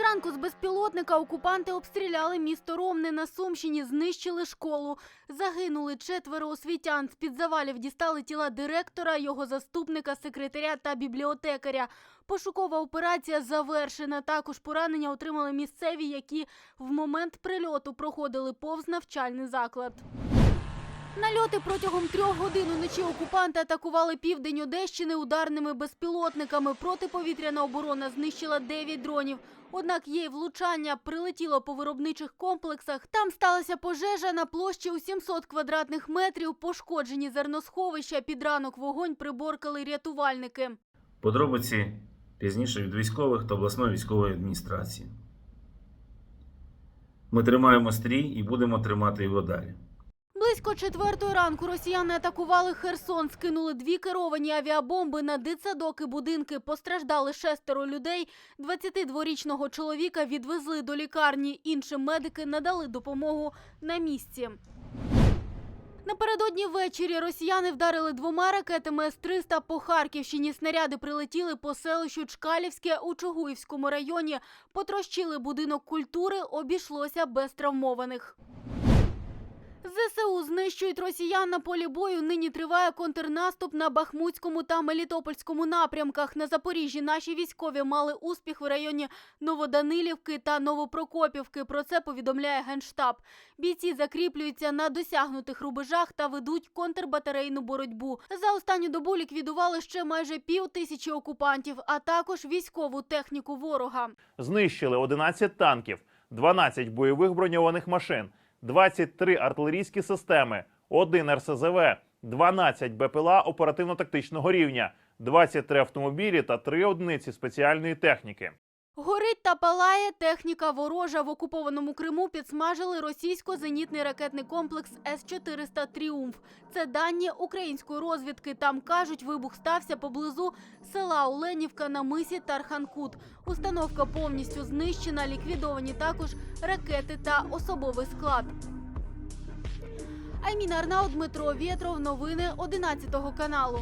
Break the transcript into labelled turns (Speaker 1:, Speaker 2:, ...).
Speaker 1: Зранку з безпілотника окупанти обстріляли місто Ромне на Сумщині, знищили школу. Загинули четверо освітян. З під завалів дістали тіла директора, його заступника, секретаря та бібліотекаря. Пошукова операція завершена. Також поранення отримали місцеві, які в момент прильоту проходили повз навчальний заклад. Нальоти протягом трьох годин уночі окупанти атакували південь Одещини ударними безпілотниками. Протиповітряна оборона знищила 9 дронів. Однак й влучання, прилетіло по виробничих комплексах. Там сталася пожежа на площі у 700 квадратних метрів. Пошкоджені зерносховища. Під ранок вогонь приборкали рятувальники.
Speaker 2: Подробиці пізніше від військових та обласної військової адміністрації. Ми тримаємо стрій і будемо тримати його далі.
Speaker 1: Близько четвертої ранку росіяни атакували Херсон, скинули дві керовані авіабомби на дитсадок і будинки. Постраждали шестеро людей. 22-річного чоловіка відвезли до лікарні. Іншим медики надали допомогу на місці. Напередодні ввечері росіяни вдарили двома ракетами С-300 по Харківщині. Снаряди прилетіли по селищу Чкалівське у Чугуївському районі. Потрощили будинок культури, обійшлося без травмованих. ЗСУ знищують росіян на полі бою. Нині триває контрнаступ на Бахмутському та Мелітопольському напрямках. На Запоріжжі наші військові мали успіх в районі Новоданилівки та Новопрокопівки. Про це повідомляє Генштаб. Бійці закріплюються на досягнутих рубежах та ведуть контрбатарейну боротьбу. За останню добу ліквідували ще майже пів тисячі окупантів, а також військову техніку ворога.
Speaker 3: знищили 11 танків, 12 бойових броньованих машин, 23 артилерійські системи, 1 РСЗВ, 12 БПЛА оперативно-тактичного рівня, 23 автомобілі та 3 одиниці спеціальної техніки.
Speaker 1: Горить та палає техніка ворожа в окупованому Криму. Підсмажили російсько-зенітний ракетний комплекс С-400 Тріумф. Це дані української розвідки. Там кажуть, вибух стався поблизу села Оленівка на мисі Тарханкут. Установка повністю знищена. Ліквідовані також ракети та особовий склад. Айміна Арнау, Дмитро Вєтров. Новини 11 каналу.